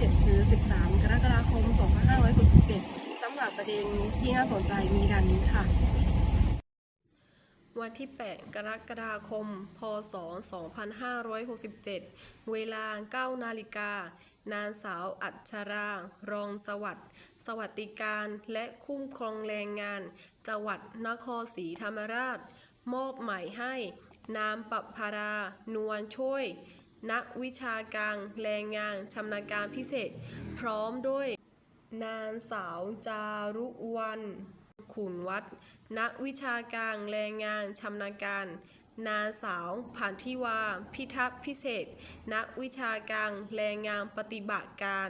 7 คือ 13 กรกฎาคม 2567สำหรับประเด็นที่น่าสนใจมีดังนี้ค่ะ วันที่ 8 กรกฎาคม พศ 2567 เวลา 9 นาฬิกา นางสาวอัชรา รองสวัสดิ์ สวัสดิการและคุ้มครองแรงงาน จังหวัดนครศรีธรรมราช มอบหมายให้นามปรับภารานวลช่วย นักวิชาการแรงงานชำนาญการพิเศษ พร้อมด้วย นางสาวจารุวรรณขุนวัด นักวิชาการแรงงานชำนาญการนางสาวผ่านทิวา พิทักษ์พิเศษ นักวิชาการแรงงานปฏิบัติการ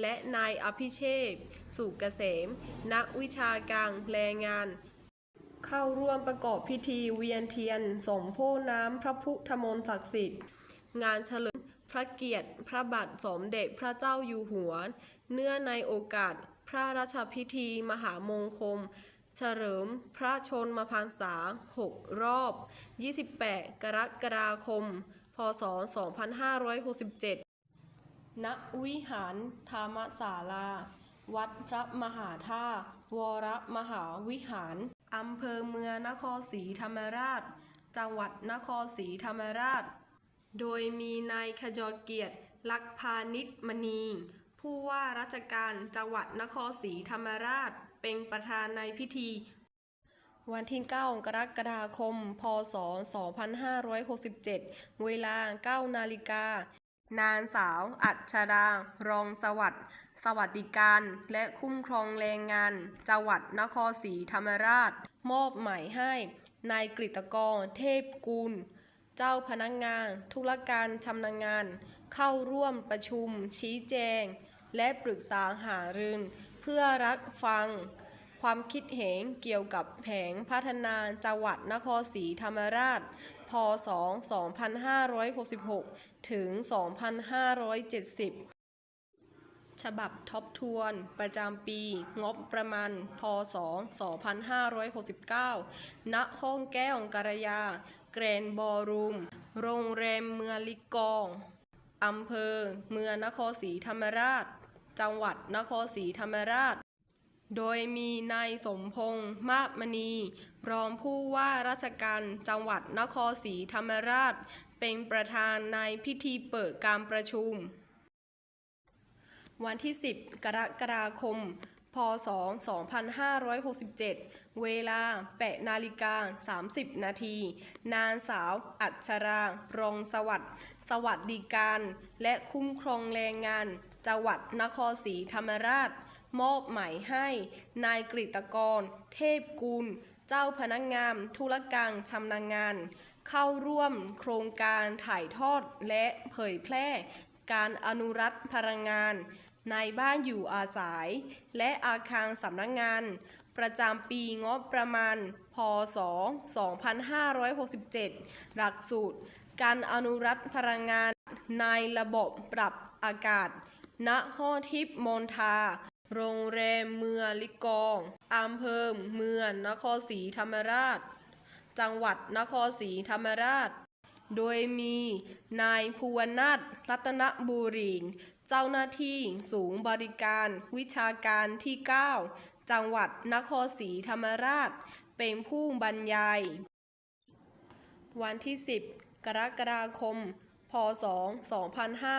และนายอภิเชษสุกเกษม นักวิชาการแรงงาน เข้าร่วมประกอบพิธีเวียนเทียน สมโภน้ำพระพุทธมนต์ศักดิ์สิทธิ์ งานเฉลิมพระเกียรติ พระบาทสมเด็จพระเจ้าอยู่หัว เนื่องในโอกาส พระราชพิธี มหามงคลเฉลิมพระชนมพรรษา 6 รอบ 28 กรกฎาคม พศ 2567 ณ วิหารธรรมศาลา วัดพระมหาธาตุวรมหาวิหาร อำเภอเมืองนครศรีธรรมราช จังหวัดนครศรีธรรมราช โดยมีนายขจรเกียรติ ลักพานิชมณี ผู้ว่าราชการจังหวัดนครศรีธรรมราช เป็นประธานในพิธี วันที่ 9 กรกฎาคม พศ 2567 เวลา 9 นาฬิกานางสาว อัชรา รองสวัสดิ์ สวัสดิการ และคุ้มครองแรงงาน จังหวัดนครศรีธรรมราช มอบหมายให้ นายกฤตกร เทพกุล จ้าพนักงาน ธุรการชำนาญงาน เข้าร่วมประชุม ชี้แจง และปรึกษาหารือเพื่อรับฟัง ความคิดเห็นเกี่ยวกับแผนพัฒนาจังหวัดนครศรีธรรมราช พศ 2566 ถึง 2570ฉบับทบทวนประจำปี งบประมาณ พศ 2569 ณ ห้องแก้วกระยา แกรนบอลรูม โรงแรมเมืองลิกองอำเภอ เมืองนครศรีธรรมราช จังหวัดนครศรีธรรมราช โดยมีนายสมพงษ์มากมณีรองผู้ว่าราชการจังหวัดนครศรีธรรมราช เป็นประธานในพิธีเปิดการประชุม วันที่ 10 กรกฎาคม พศ 2567 เวลา8นาฬิกา 30 นาที นางสาว อัชรารองสวัสดิ์ สวัสดิการ และคุ้มครองแรงงาน จังหวัดนครศรีธรรมราช มอบหมายให้ นายกฤตกร เทพกุล เจ้าพนักงานธุรการชำนาญงาน เข้าร่วมโครงการถ่ายทอดและเผยแพร่การอนุรักษ์พลังงาน ในบ้านอยู่อาศัย และอาคารสำนักงงาน ประจำปีงบประมาณ พศ 2567 หลักสูตร การอนุรักษ์พลังงาน ในระบบปรับอากาศ ณห้อทิพย์มนทา โรงแรมเมืองลิกองอำเภอเมืองนครศรีธรรมราช จังหวัดนครศรีธรรมราชโดยมีนายภูวนาถรัตนบุรี เจ้าหน้าที่สูงบริการ วิชาการที่ 9 จังหวัดนครศรีธรรมราช เป็นผู้บรรยาย วันที่ 10 กรกฎาคม พศ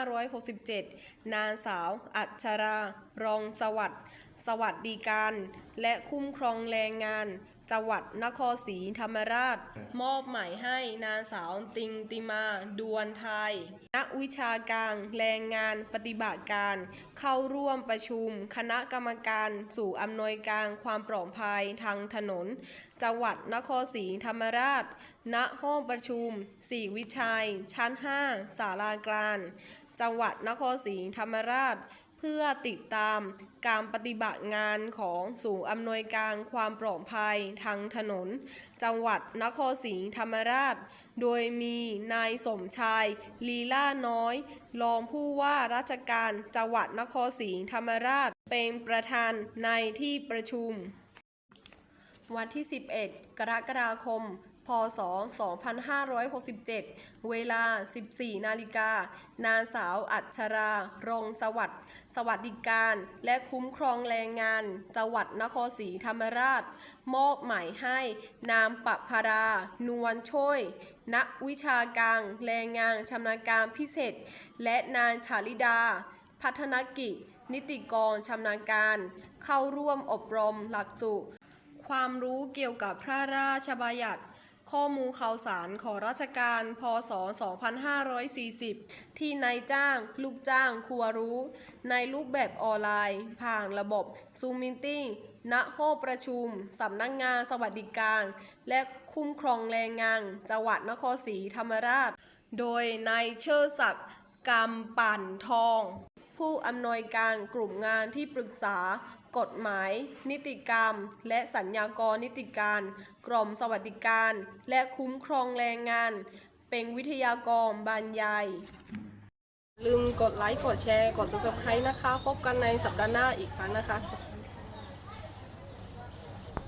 2567 นางสาว อัชรา รองสวัสดิ์ สวัสดิการ และคุ้มครองแรงงาน จังหวัดนครศรีธรรมราช มอบหมายให้นางสาวติงติมาดวนไทย นักวิชาการแรงงานปฏิบัติการ เข้าร่วมประชุม คณะกรรมการสู่อำนวยการความปลอดภัยทางถนน จังหวัดนครศรีธรรมราช ณห้องประชุมสี่วิชัย ชั้น 5 ศาลากลางจังหวัดนครศรีธรรมราช พื่อติดตามการปฏิบัติงานของศูนย์อำนวยการความปลอดภัยทางถนน จังหวัดนครศรีธรรมราช โดยมีนายสมชายลีล่าน้อย รองผู้ว่าราชการจังหวัดนครศรีธรรมราช เป็นประธานในที่ประชุม วันที่ 11 กรกฎาคม พพศ 2567 เวลา 14 นาฬิกา นางสาวอัชรา รงสวัสดิ์ สวัสดิการ และคุ้มครองแรงงาน จังหวัดนครศรีธรรมราช มอบหมายให้ นามปภรานวลช่วย นักวิชาการแรงงานชำนาญการพิเศษ และนางชาลิดา พัฒนกิจ นิติกรชำนาญการ เข้าร่วมอบรมหลักสูตรความรู้เกี่ยวกับพระราชบัญญัติ ข้อมูลข่าวสารของราชการ พศ 2540 ที่นายจ้าง ลูกจ้างครัวรรู้ ในรูปแบบออนไลน์ ผ่านระบบ Zoom Meeting ณห้องประชุม สำนักงงานสวัสดิการ และคุ้มครองแรงงาน จังหวัดนครศรีธรรมราช โดยนายเชิดศักดิ์กำปั่นทอง ผู้อำนวยการกลุ่มงานที่ปรึกษา กฎหมาย นิติกรรม และสัญญากรนิติการ กรมสวัสดิการ และคุ้มครองแรงงาน เป็นวิทยากรบรรยาย ลืมกดไลค์ กดแชร์ กด subscribe นะคะ พบกันในสัปดาห์หน้าอีกครั้งนะคะ